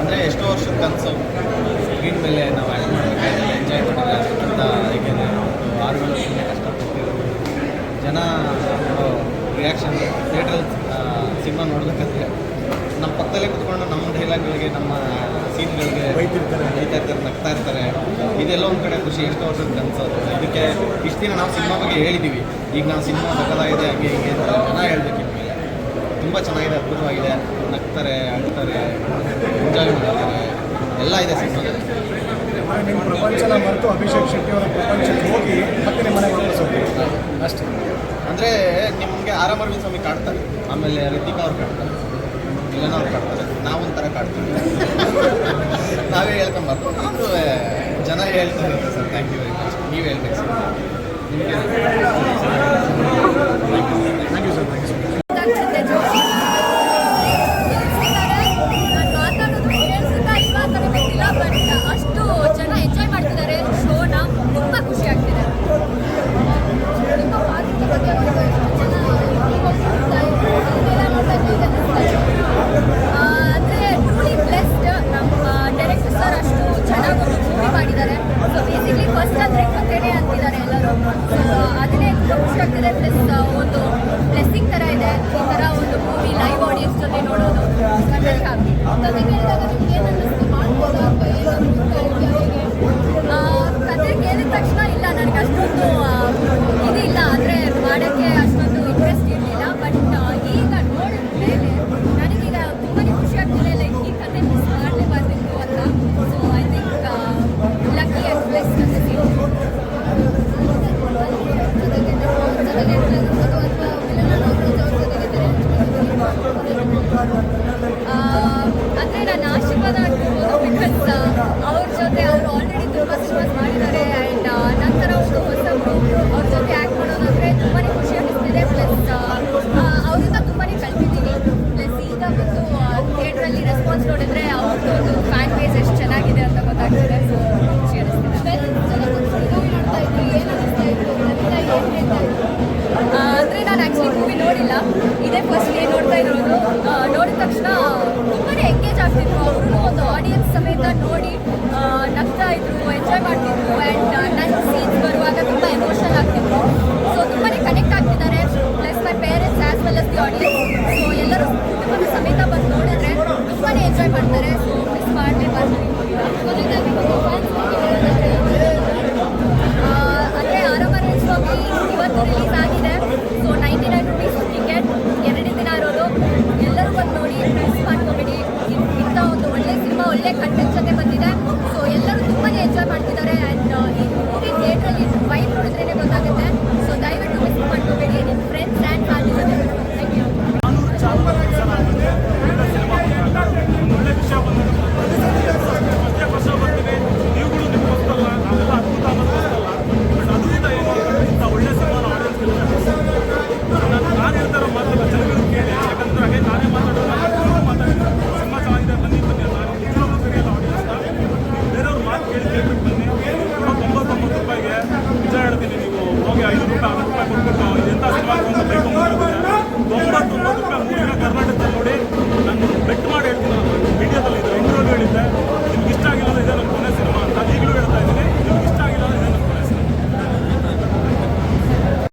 ಅಂದರೆ ಎಷ್ಟೋ ವರ್ಷದ ಕನಸು. ಸ್ಕ್ರೀನ್ ಮೇಲೆ ನಾವು ಆ್ಯಕ್ಟ್ ಮಾಡಬೇಕಾದ್ರೆ ಎಂಜಾಯ್ ಮಾಡಿದ್ರೆ ಅಂತ ಒಂದು ಆರು ವರ್ಷದಿಂದ ಕಷ್ಟಪಟ್ಟಿರೋದು. ಜನ ರಿಯಾಕ್ಷನ್ ಥಿಯೇಟ್ರಲ್ಲಿ ಸಿನಿಮಾ ನೋಡಬೇಕಂದ್ರೆ ನಮ್ಮ ಪಕ್ಕದಲ್ಲೇ ಕುತ್ಕೊಂಡು ನಮ್ಮ ಡೈಲಾಗ್ಗಳಿಗೆ ನಮ್ಮ ಸೀನ್ಗಳಿಗೆ ಬೈತಿರ್ತಾರೆ. ಬೈತಾ ಇರ್ತಾರೆ ನಗ್ತಾ ಇರ್ತಾರೆ. ಇದೆಲ್ಲ ಒಂದು ಕಡೆ ಖುಷಿ ಎಷ್ಟೋ ವರ್ಷದ ಕನಸು ಇದಕ್ಕೆ ಇಷ್ಟು ದಿನ ನಾವು ಸಿನಿಮಾ ಬಗ್ಗೆ ಹೇಳಿದ್ದೀವಿ ಈಗ ನಾವು ಸಿನಿಮಾ ಸಕಲಾಗಿದೆ ಹಂಗೆ ಹಿಂಗೆ ಅಂತ ಜನ ಹೇಳ್ಬೇಕು. ತುಂಬ ಚೆನ್ನಾಗಿದೆ ಅದ್ಭುತವಾಗಿದೆ. ನಗ್ತಾರೆ ಅಳ್ತಾರೆ ಎಂಜಾಯ್ ಮಾಡ್ತಾರೆ. ಎಲ್ಲ ಇದೆ ಸಿನಿಮಾದಲ್ಲಿ. ನಿಮ್ಮ ಪ್ರಪಂಚನ ಮರೆತು ಅಭಿಷೇಕ್ ಶೆಟ್ಟಿ ಅವರ ಪ್ರಪಂಚಕ್ಕೆ ಹೋಗಿ ಮತ್ತೆ ವಾಪಸ್ ಹೋಗ್ತೀವಿ ಅಷ್ಟೇ. ಅಂದರೆ ನಿಮಗೆ ಆರಾಮ ಅರವಿಂದ್ ಸ್ವಾಮಿ ಕಾಡ್ತಾರೆ. ಆಮೇಲೆ ರಿತಿಕಾ ಅವ್ರು ಕಾಡ್ತಾರೆ. ಇಲ್ಲನೋ ಅವ್ರು ಕಾಡ್ತಾರೆ. ನಾವೊಂಥರ ಕಾಡ್ತೀವಿ. ನಾವೇ ಹೇಳ್ಕೊಂಬಾರ್ದು ಅದು ಜನ ಹೇಳ್ತಾರೆ sir thank you very much ನೀವು ಹೇಳ್ಬೇಕು ಸರ್. ನಿಮಗೆ thank you sir thank you ಈ ಒಂದು ಮೂವಿ ಲೈವ್ ಆಡಿಯನ್ಸ್ ಜೊತೆ ನೋಡೋದು. ಕಣ್ಣಲ್ಲಿ ಹಾಕಿ ಜೊತೆ ಅವರು ಆಲ್ರೆಡಿ ತುಂಬ ಸಿನಿಮಾಸ್ ಮಾಡಿದ್ದಾರೆ ಆ್ಯಂಡ್ ನಂತರ ಅವರು ಹೊಸಬ್ರು ಅವ್ರ ಜೊತೆ ಆ್ಯಕ್ಟ್ ಮಾಡೋದಂದರೆ ತುಂಬಾ ಖುಷಿ ಆಗ್ತಿದೆ ಪ್ಲಸ್ ಅವರಿಂದ ತುಂಬಾ ಕಲ್ತಿದ್ದೀನಿ. ಪ್ಲಸ್ ಈಗ ಬಂದು ಥಿಯೇಟ್ರಲ್ಲಿ ರೆಸ್ಪಾನ್ಸ್ ನೋಡಿದ್ರೆ ಅವ್ರದ್ದು ಒಂದು ಫ್ಯಾನ್ ಬೇಸ್ ಎಷ್ಟು ಚೆನ್ನಾಗಿದೆ ಅಂತ ಗೊತ್ತಾಗ್ತಿದೆ. ಸೊ ಖುಷಿ ಅನಿಸ್ತಿದೆ ಅಂದರೆ ನಾನು ಆ್ಯಕ್ಚುಲಿ ಮೂವಿ ನೋಡಿಲ್ಲ. ನೋಡಿ ನಗ್ತಾ ಇದ್ರು ಎಂಜಾಯ್ ಮಾಡ್ತಿದ್ರು ಆ್ಯಂಡ್ ನನ್ನ ಸೀನ್ಸ್ ಬರುವಾಗ ತುಂಬ ಎಮೋಷನಲ್ ಆಗ್ತಿದ್ರು ಸೊ ತುಂಬಾ ಕನೆಕ್ಟ್ ಆಗ್ತಿದ್ದಾರೆ plus my parents as well as the audience so ಎಲ್ಲರೂ ಸಮೇತ ಬಂದು ನೋಡಿದ್ರೆ ತುಂಬಾ ಎಂಜಾಯ್ ಮಾಡ್ತಾರೆ. ಒಳ್ಳೆ ಜೊತೆ ಬಂದಿದೆ. ಸೊ ಎಲ್ಲರೂ ತುಂಬಾ ಎಂಜಾಯ್ ಮಾಡ್ತಿದ್ದಾರೆ ಆ್ಯಂಡ್